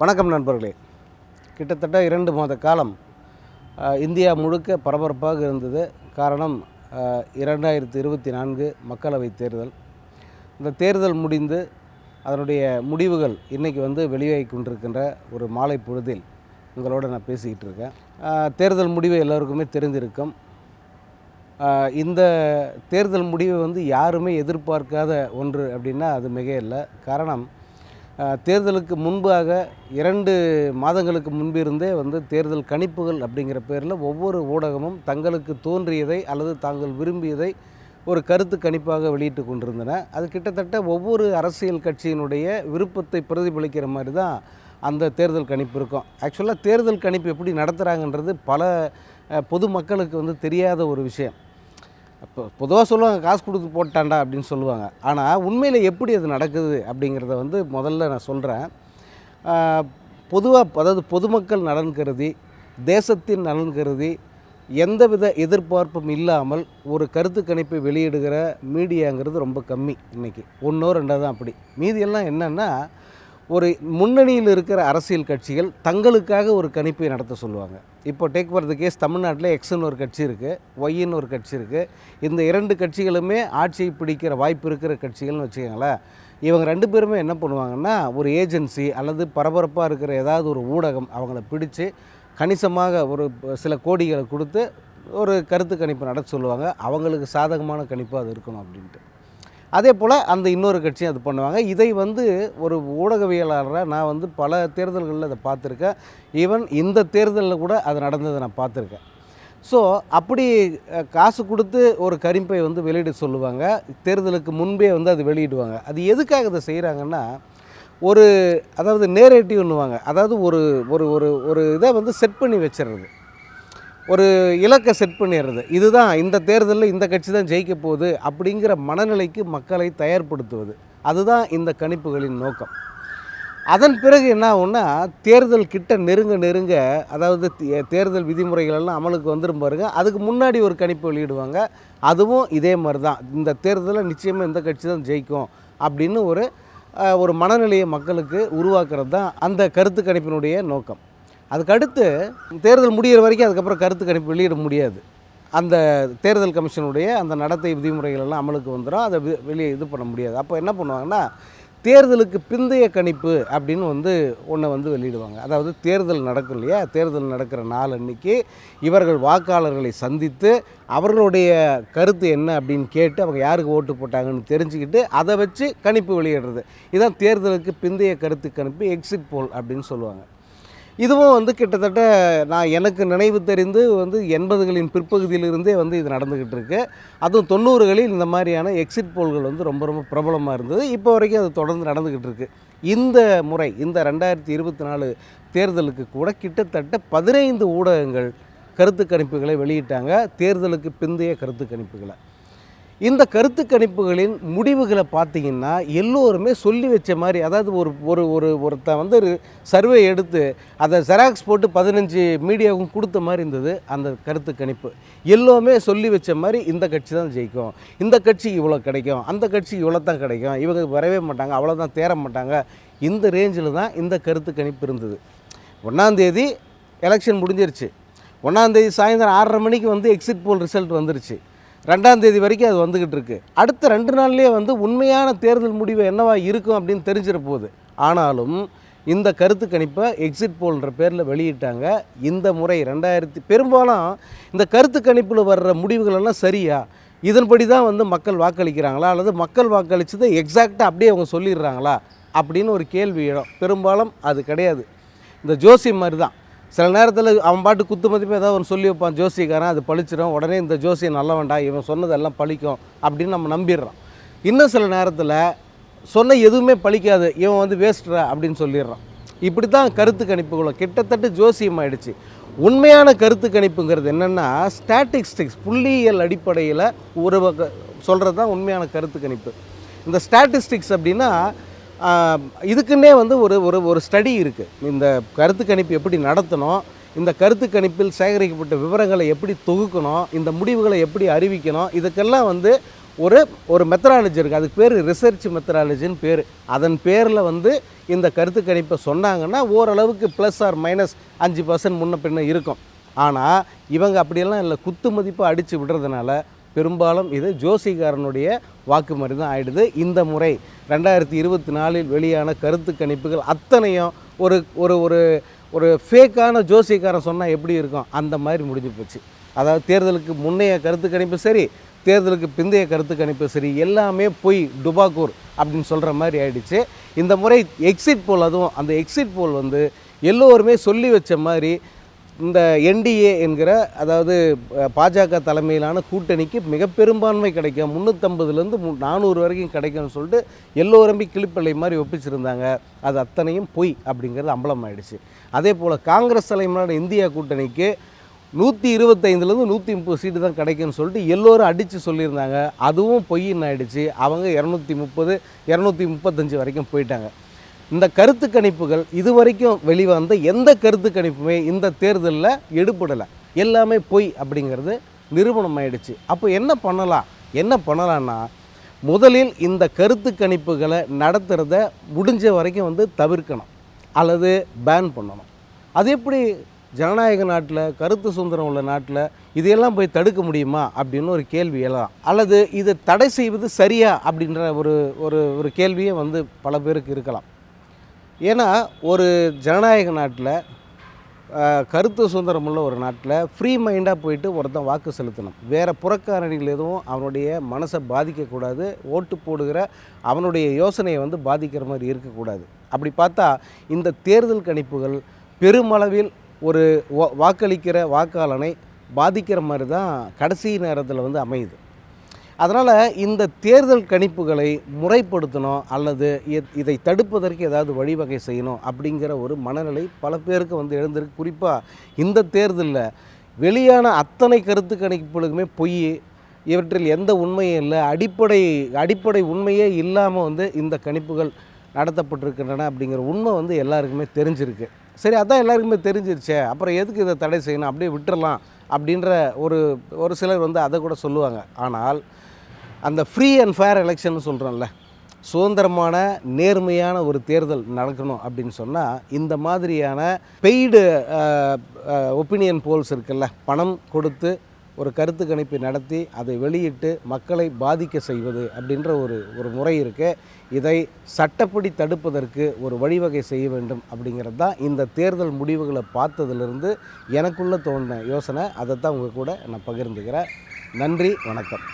வணக்கம் நண்பர்களே. கிட்டத்தட்ட இரண்டு மாத காலம் இந்தியா முழுக்க பரபரப்பாக இருந்தது. காரணம் இரண்டாயிரத்து இரண்டாயிரத்தி இருபத்தி நான்கு மக்களவைத் தேர்தல். இந்த தேர்தல் முடிந்து அதனுடைய முடிவுகள் இன்றைக்கி வந்து வெளியாகி கொண்டிருக்கின்ற ஒரு மாலை பொழுதில் உங்களோட நான் பேசிக்கிட்டு இருக்கேன். தேர்தல் முடிவு எல்லோருக்குமே தெரிந்திருக்கும். இந்த தேர்தல் முடிவை வந்து யாருமே எதிர்பார்க்காத ஒன்று அப்படின்னா அது மிக இல்லை காரணம் தேர்தலுக்கு முன்பாக இரண்டு மாதங்களுக்கு முன்பிருந்தே வந்து தேர்தல் கணிப்புகள் அப்படிங்கிற பேரில் ஒவ்வொரு ஊடகமும் தங்களுக்கு தோன்றியதை அல்லது தாங்கள் விரும்பியதை ஒரு கருத்து கணிப்பாக வெளியிட்டு கொண்டிருந்தன. அது கிட்டத்தட்ட ஒவ்வொரு அரசியல் கட்சியினுடைய விருப்பத்தை பிரதிபலிக்கிற மாதிரி தான் அந்த தேர்தல் கணிப்பு இருக்கும். ஆக்சுவலாக தேர்தல் கணிப்பு எப்படி நடத்துகிறாங்கன்றது பல பொதுமக்களுக்கு வந்து தெரியாத ஒரு விஷயம். இப்போ பொதுவாக சொல்லுவாங்க காசு கொடுத்து போட்டான்டா அப்படின்னு சொல்லுவாங்க. ஆனால் உண்மையில் எப்படி அது நடக்குது அப்படிங்கிறத வந்து முதல்ல நான் சொல்கிறேன் பொதுவாக அதாவது பொதுமக்கள் நலன் கருதி தேசத்தின் நலன் கருதி எந்தவித எதிர்பார்ப்பும் இல்லாமல் ஒரு கருத்து கணிப்பை வெளியிடுகிற மீடியாங்கிறது ரொம்ப கம்மி இன்றைக்கி ஒன்றோ ரெண்டோ தான் அப்படி. மீதியெல்லாம் என்னென்னா ஒரு முன்னணியில் இருக்கிற அரசியல் கட்சிகள் தங்களுக்காக ஒரு கணிப்பை நடத்த சொல்லுவாங்க. இப்போ டேக் ஃபார் த கேஸ் தமிழ்நாட்டில் எக்ஸ்னு ஒரு கட்சி இருக்குது ஒய்ன்னு ஒரு கட்சி இருக்குது இந்த இரண்டு கட்சிகளுமே ஆட்சியை பிடிக்கிற வாய்ப்பு இருக்கிற கட்சிகள்னு வச்சுக்கோங்களேன். இவங்க ரெண்டு பேருமே என்ன பண்ணுவாங்கன்னா ஒரு ஏஜென்சி அல்லது பரபரப்பாக இருக்கிற ஏதாவது ஒரு ஊடகம் அவங்கள பிடிச்சு கணிசமாக ஒரு சில கோடிகளை கொடுத்து ஒரு கருத்து கணிப்பு நடத்த சொல்லுவாங்க. அவங்களுக்கு சாதகமான கணிப்பு அது இருக்கணும் அப்படின்ட்டு. அதே போல் அந்த இன்னொரு கட்சியும் அது பண்ணுவாங்க. இதை வந்து ஒரு ஊடகவியலாளராக நான் வந்து பல தேர்தல்களில் அதை பார்த்துருக்கேன். ஈவன் இந்த தேர்தலில் கூட அது நடந்ததை நான் பார்த்துருக்கேன். ஸோ அப்படி காசு கொடுத்து ஒரு கரிம்பை வந்து வெளியிட சொல்லுவாங்க. தேர்தலுக்கு முன்பே வந்து அது வெளியிடுவாங்க. அது எதுக்காக இதை செய்கிறாங்கன்னா ஒரு அதாவது நேரேட்டிவ்னுவாங்க அதாவது ஒரு ஒரு ஒரு ஒரு இதை வந்து செட் பண்ணி வச்சிடுறது ஒரு இலக்கை செட் பண்ணிடுறது. இதுதான் இந்த தேர்தலில் இந்த கட்சி தான் ஜெயிக்க போகுது அப்படிங்கிற மனநிலைக்கு மக்களை தயார்படுத்துவது. அதுதான் இந்த கணிப்புகளின் நோக்கம். அதன் பிறகு என்ன ஆகும்னா தேர்தல் கிட்ட நெருங்க நெருங்க அதாவது தே- தேர்தல் விதிமுறைகள் எல்லாம் அமலுக்கு வந்துடும் பாருங்க. அதுக்கு முன்னாடி ஒரு கணிப்பு வெளியிடுவாங்க. அதுவும் இதே மாதிரி தான் இந்த தேர்தலில் நிச்சயமாக இந்த கட்சி தான் ஜெயிக்கும் அப்படின்னு ஒரு ஒரு மனநிலையை மக்களுக்கு உருவாக்குறது தான் அந்த கருத்து கணிப்பினுடைய நோக்கம். அதுக்கடுத்து தேர்தல் முடியிற வரைக்கும் அதுக்கப்புறம் கருத்து கணிப்பு வெளியிட முடியாது. அந்த தேர்தல் கமிஷனுடைய அந்த நடத்தை விதிமுறைகள் எல்லாம் அமலுக்கு வந்துடும் அதை வெளியே இது பண்ண முடியாது. அப்போ என்ன பண்ணுவாங்கன்னா தேர்தலுக்கு பிந்தைய கணிப்பு அப்படின்னு வந்து ஒன்றை வந்து வெளியிடுவாங்க. அதாவது தேர்தல் நடக்கும் இல்லையா? தேர்தல் நடக்கிற நாள் அன்னைக்கு இவர்கள் வாக்காளர்களை சந்தித்து அவர்களுடைய கருத்து என்ன அப்படின்னு கேட்டு அவங்க யாருக்கு ஓட்டு போட்டாங்கன்னு தெரிஞ்சுக்கிட்டு அதை வச்சு கணிப்பு வெளியிடுறது. இதுதான் தேர்தலுக்கு பிந்தைய கருத்து கணிப்பு எக்ஸிட் போல் அப்படின்னு சொல்லுவாங்க. இதுவும் வந்து கிட்டத்தட்ட நான் எனக்கு நினைவு தெரிந்து வந்து எண்பதுகளின் பிற்பகுதியிலிருந்தே வந்து இது நடந்துக்கிட்டு இருக்கு. அதுவும் தொண்ணூறுகளில் இந்த மாதிரியான எக்ஸிட் போல்கள் வந்து ரொம்ப ரொம்ப பிரபலமாக இருந்தது. இப்போ வரைக்கும் அது தொடர்ந்து நடந்துக்கிட்டு இருக்கு. இந்த முறை இந்த ரெண்டாயிரத்தி இருபத்தி நாலு தேர்தலுக்கு கூட கிட்டத்தட்ட பதினைந்து ஊடகங்கள் கருத்து கணிப்புகளை வெளியிட்டாங்க. தேர்தலுக்கு பிந்தைய கருத்து கணிப்புகளை. இந்த கருத்து கணிப்புகளின் முடிவுகளை பார்த்தீங்கன்னா எல்லோருமே சொல்லி வச்ச மாதிரி அதாவது ஒரு ஒரு ஒரு ஒருத்தன் வந்து ஒரு சர்வே எடுத்து அதை ஜெராக்ஸ் போட்டு பதினஞ்சு மீடியாவுக்கும் கொடுத்த மாதிரி இருந்தது அந்த கருத்து கணிப்பு எல்லோருமே சொல்லி வச்ச மாதிரி இந்த கட்சி தான் ஜெயிக்கும். இந்த கட்சி இவ்வளோ கிடைக்கும் அந்த கட்சி இவ்வளோ தான் கிடைக்கும் இவங்க வரவே மாட்டாங்க அவ்வளோதான் தேர மாட்டாங்க. இந்த ரேஞ்சில் தான் இந்த கருத்து கணிப்பு இருந்தது ஒன்றாந்தேதி எலெக்ஷன் முடிஞ்சிருச்சு. ஒன்றாந்தேதி சாயந்தரம் ஆறரை மணிக்கு வந்து எக்ஸிட் போல் ரிசல்ட் வந்துருச்சு. ரெண்டாம் தேதி வரைக்கும் அது வந்துக்கிட்டு இருக்கு. அடுத்த ரெண்டு நாள்லேயே வந்து உண்மையான தேர்தல் முடிவு என்னவா இருக்கும் அப்படின்னு தெரிஞ்சிட போகுது ஆனாலும் இந்த கருத்து கணிப்பை எக்ஸிட் போல்ன்ற பேரில் வெளியிட்டாங்க. இந்த முறை ரெண்டாயிரத்தி பெரும்பாலும் இந்த கருத்து கணிப்பில் வர்ற முடிவுகள் எல்லாம் சரியா? இதன்படி தான் வந்து மக்கள் வாக்களிக்கிறாங்களா? அல்லது மக்கள் வாக்களிச்சதை எக்ஸாக்டாக அப்படியே அவங்க சொல்லிடுறாங்களா? அப்படின்னு ஒரு கேள்வி இடம் பெரும்பாலும் அது கிடையாது. இந்த ஜோசி மாதிரி தான். சில நேரத்தில் அவன் பாட்டு குத்து மதிப்பு ஏதாவது ஒன்று சொல்லி வைப்பான். ஜோசியக்காரன் அது பழிச்சிடும் உடனே இந்த ஜோசியை நல்லவன்டா இவன் சொன்னதெல்லாம் பழிக்கும் அப்படின்னு நம்ம நம்பிடுறோம். இன்னும் சில நேரத்தில் சொன்ன எதுவுமே பழிக்காது. இவன் வந்து வேஸ்ட்ரா அப்படின்னு சொல்லிடுறான். இப்படி தான் கருத்து கணிப்புகளும் கிட்டத்தட்ட ஜோசியம் ஆயிடுச்சு உண்மையான கருத்து கணிப்புங்கிறது என்னென்னா ஸ்டாட்டிஸ்டிக்ஸ் புள்ளியியல் அடிப்படையில் ஒரு சொல்கிறது தான் உண்மையான கருத்து கணிப்பு. இந்த ஸ்டாட்டிஸ்டிக்ஸ் அப்படின்னா இதுக்குன்னே வந்து ஒரு ஒரு ஒரு ஸ்டடி இருக்குது இந்த கருத்து கணிப்பு எப்படி நடத்தணும் இந்த கருத்து கணிப்பில் சேகரிக்கப்பட்ட விவரங்களை எப்படி தொகுக்கணும் இந்த முடிவுகளை எப்படி அறிவிக்கணும் இதுக்கெல்லாம் வந்து ஒரு ஒரு மெத்தடாலஜி இருக்குது அதுக்கு பேர் ரிசர்ச் மெத்தடாலஜின்னு பேர். அதன் பேரில் வந்து இந்த கருத்து கணிப்பை சொன்னாங்கன்னா ஓரளவுக்கு ப்ளஸ் ஆர் மைனஸ் அஞ்சு பர்சன்ட் முன்ன பின்ன இருக்கும். ஆனால் இவங்க அப்படியெல்லாம் இல்லை. குத்து மதிப்பு அடித்து விடுறதுனால பெரும்பாலும் இது ஜோசிகாரனுடைய வாக்கு மாதிரி தான் ஆயிடுது. இந்த முறை ரெண்டாயிரத்தி இருபத்தி நாலில் வெளியான கருத்து கணிப்புகள் அத்தனையும் ஒரு ஒரு ஒரு ஒரு ஃபேக்கான ஜோசிக்காரன் சொன்னால் எப்படி இருக்கும்? அந்த மாதிரி முடிஞ்சு போச்சு. அதாவது தேர்தலுக்கு முன்னைய கருத்து கணிப்பு சரி தேர்தலுக்கு பிந்தைய கருத்து கணிப்பு சரி எல்லாமே பொய் டுபாக்கூர் அப்படின்னு சொல்கிற மாதிரி ஆயிடுச்சு. இந்த முறை எக்ஸிட் போல் அதுவும் அந்த எக்ஸிட் போல் வந்து எல்லோருமே சொல்லி வச்ச மாதிரி இந்த என்டிஏ என்கிற அதாவது பாஜக தலைமையிலான கூட்டணிக்கு மிக பெரும்பான்மை கிடைக்கும். முந்நூற்றம்பதுலேருந்து நானூறு வரைக்கும் கிடைக்கும்னு சொல்லிட்டு எல்லோருமே கிளிப்பிள்ளை மாதிரி ஒப்பிச்சிருந்தாங்க. அது அத்தனையும் பொய் அப்படிங்கிறது அம்பலமாயிடுச்சு. அதே போல் காங்கிரஸ் தலைமையிலான இந்தியா கூட்டணிக்கு நூற்றி இருபத்தைந்துலேருந்து நூற்றி முப்பது சீட்டு தான் கிடைக்கும்னு சொல்லிட்டு எல்லோரும் அடித்து சொல்லியிருந்தாங்க. அதுவும் பொய்ன்னு ஆயிடுச்சு. அவங்க இரநூத்தி முப்பது இரநூத்தி முப்பத்தஞ்சு வரைக்கும் போயிட்டாங்க. இந்த கருத்து கணிப்புகள் இதுவரைக்கும் வெளிவந்த எந்த கருத்து கணிப்புமே இந்த தேர்தலில் எடுபடலை. எல்லாமே பொய் அப்படிங்கிறது நிரூபணம் ஆயிடுச்சு அப்போ என்ன பண்ணலாம்? என்ன பண்ணலான்னா முதலில் இந்த கருத்து கணிப்புகளை நடத்துகிறத முடிஞ்ச வரைக்கும் வந்து தவிர்க்கணும். அல்லது பேன் பண்ணணும். அது எப்படி ஜனநாயக நாட்டில் கருத்து சுதந்திரம் உள்ள நாட்டில் இதையெல்லாம் போய் தடுக்க முடியுமா? அப்படின்னு ஒரு கேள்வி எழலாம் அல்லது இதை தடை செய்வது சரியா? அப்படின்ற ஒரு ஒரு ஒரு கேள்வியே வந்து பல பேருக்கு இருக்கலாம். ஏன்னா ஒரு ஜனநாயக நாட்டில் கருத்து சுதந்திரம் உள்ள ஒரு நாட்டில் ஃப்ரீ மைண்டாக போயிட்டு ஒருத்தன் வாக்கு செலுத்தணும். வேறு புறக்காரணிகள் எதுவும் அவனுடைய மனசை பாதிக்கக்கூடாது. ஓட்டு போடுகிற அவனுடைய யோசனையை வந்து பாதிக்கிற மாதிரி இருக்கக்கூடாது. அப்படி பார்த்தா இந்த தேர்தல் கணிப்புகள் பெருமளவில் ஒரு வாக்களிக்கிற வாக்காளனை பாதிக்கிற மாதிரி தான் கடைசி நேரத்தில் வந்து அமையுது. அதனால் இந்த தேர்தல் கணிப்புகளை முறைப்படுத்தணும் அல்லது இதை தடுப்பதற்கு ஏதாவது வழிவகை செய்யணும் அப்படிங்கிற ஒரு மனநிலை பல பேருக்கு வந்து எழுந்திருக்கு. குறிப்பாக இந்த தேர்தலில் வெளியான அத்தனை கருத்து கணிப்புகளுக்குமே பொய் இவற்றில் எந்த உண்மையும் இல்லை. அடிப்படை அடிப்படை உண்மையே இல்லாமல் வந்து இந்த கணிப்புகள் நடத்தப்பட்டிருக்கின்றன அப்படிங்கிற உண்மை வந்து எல்லாருக்குமே தெரிஞ்சிருக்கு. சரி அதான் எல்லாருக்குமே தெரிஞ்சிருச்சே அப்புறம் எதுக்கு இதை தடை செய்யணும்? அப்படியே விட்டுறலாம் அப்படின்ற ஒரு ஒரு சிலர் வந்து அதை கூட சொல்லுவாங்க. ஆனால் அந்த ஃப்ரீ அண்ட் ஃபேர் எலெக்ஷன் சொல்கிறோம்ல சுதந்திரமான நேர்மையான ஒரு தேர்தல் நடக்கணும் அப்படின்னு சொன்னால் இந்த மாதிரியான பெய்டு ஒப்பீனியன் போல்ஸ் இருக்குல்ல பணம் கொடுத்து ஒரு கருத்து கணிப்பை நடத்தி அதை வெளியிட்டு மக்களை பாதிக்க செய்வது அப்படின்ற ஒரு ஒரு முறை இருக்குது இதை சட்டப்படி தடுப்பதற்கு ஒரு வழிவகை செய்ய வேண்டும் அப்படிங்கிறது தான் இந்த தேர்தல் முடிவுகளை பார்த்ததுலேருந்து எனக்குள்ளே தோணின யோசனை. அதை தான் உங்கள் கூட நான் பகிர்ந்துக்கிறேன். நன்றி வணக்கம்.